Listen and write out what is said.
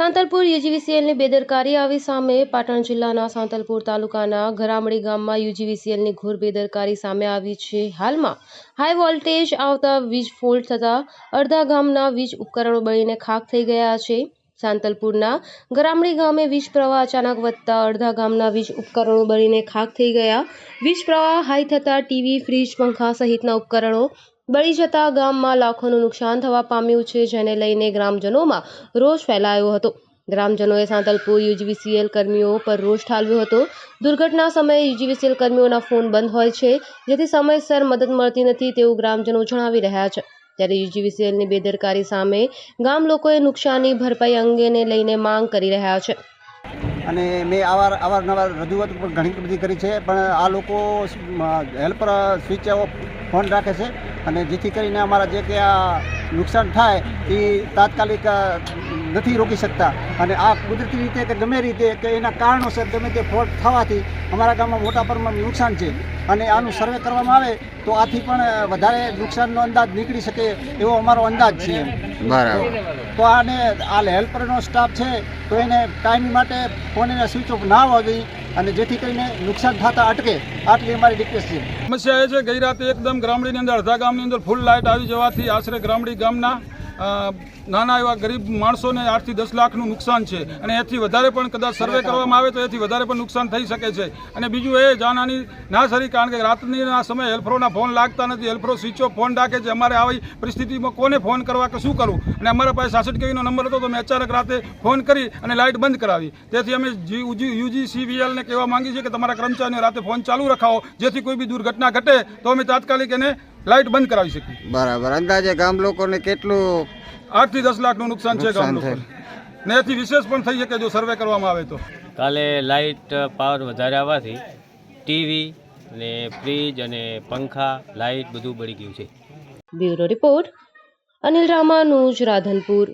સાંતલપુર યુજીવીસીએલની બેદરકારી આવી સામે પાટણ જિલ્લાના સાંતલપુર તાલુકાના ઘરામડી ગામમાં યુજીવીસીએલની ઘોર બેદરકારી સામે આવી છે. હાલમાં હાઈ વોલ્ટેજ આવતા વીજ ફોલ્ટ થતાં અડધા ગામના વીજ ઉપકરણો બળીને ખાખ થઈ ગયા છે. સાંતલપુરના ગરામડી ગામે વીજ પ્રવાહ અચાનક વધતા અડધા ગામના વીજ ઉપકરણો બળીને ખાખ થઈ ગયા. વીજ પ્રવાહ હાઈ થતાં ટીવી, ફ્રીજ, પંખા સહિતના ઉપકરણો બળી જતા ગામમાં લાખોનું નુકસાન થવા પામ્યું છે, જેને લઈને ગ્રામજનોમાં રોષ ફેલાયો હતો. ગ્રામજનોએ સાંતલપુર યુજીવીસીએલ કર્મીઓ પર રોષ ઠાલવ્યો હતો. દુર્ઘટના સમયે યુજીવીસીએલ કર્મીઓના ફોન બંધ હોય છે, જેથી સમયસર મદદ મળતી નથી તેવું ગ્રામજનો જણાવી રહ્યા છે. ત્યારે યુજીવીસીએલની બેદરકારી સામે ગામ લોકોએ નુકસાની ભરપાઈ અંગેને લઈને માંગ કરી રહ્યા છે. અને મેં અવાર અવારનવાર રજૂઆત પણ ઘણી બધી કરી છે, પણ આ લોકો હેલ્પર સ્વિચ ફોન રાખે છે અને જેથી કરીને અમારા જે કે આ નુકસાન થાય એ તાત્કાલિક નથી રોકી શકતા. અને આ કુદરતી રીતે કે ગમે રીતે કે એના કારણોસર ગમે તે ફોલ્ટ થવાથી અમારા ગામમાં મોટા પ્રમાણમાં નુકસાન છે. અને આનું સર્વે કરવામાં આવે તો આથી પણ વધારે નુકસાનનો અંદાજ નીકળી શકે એવો અમારો અંદાજ છે. બરાબર. તો આને આ હેલ્પરનો સ્ટાફ છે તો એને ટાઈમ માટે ફોન એને સ્વિચ ઓફ ના હોવા જોઈએ અને જેથી કરીને નુકસાન થતા અટકે. આટલી અમારી રિક્વેસ્ટ છે. સમસ્યા એ છે ગઈ રાતે એકદમ ગ્રામડીની અંદર અડધા ગામની અંદર ફૂલ લાઇટ આવી જવાથી આશરે ગ્રામડી ગામના નાના એવા ગરીબ માણસોને આઠથી દસ લાખનું નુકસાન છે. અને એથી વધારે પણ કદાચ સર્વે કરવામાં આવે તો એથી વધારે પણ નુકસાન થઈ શકે છે. અને બીજું એ જાનહાની ના સરી કારણ કે રાતનીના સમયે હેલ્પરોના ફોન લાગતા નથી. હેલ્પરો સ્વિચ ઓફ ફોન રાખે છે. અમારે આવી પરિસ્થિતિમાં કોને ફોન કરવા કે શું કરવું? અને અમારા પાસે સાસઠ કેવીનો નંબર હતો તો મેં અચાનક રાતે ફોન કરી અને લાઇટ બંધ કરાવી. તેથી અમે યુજીસીવીએલને કહેવા માંગીએ છીએ કે તમારા કર્મચારીઓ રાતે ફોન ચાલુ રખાવો. જેથી કોઈ બી દુર્ઘટના ઘટે તો અમે તાત્કાલિક એને લાઇટ બંધ કરાવી શકીએ. બરાબર. અંદાજે ગામ લોકોને કેટલું આઠથી દસ લાખનું નુકસાન છે ગામ ને એથી વિશેષ પણ થઈ શકે જો સર્વે કરવામાં આવે તો. કાલે લાઇટ પાવર વધારે આવવાથી ટીવી ને ફ્રીજ અને પંખા લાઇટ બધું બળી ગયું છે. Bureau report Anil Ramanuj Radhanpur.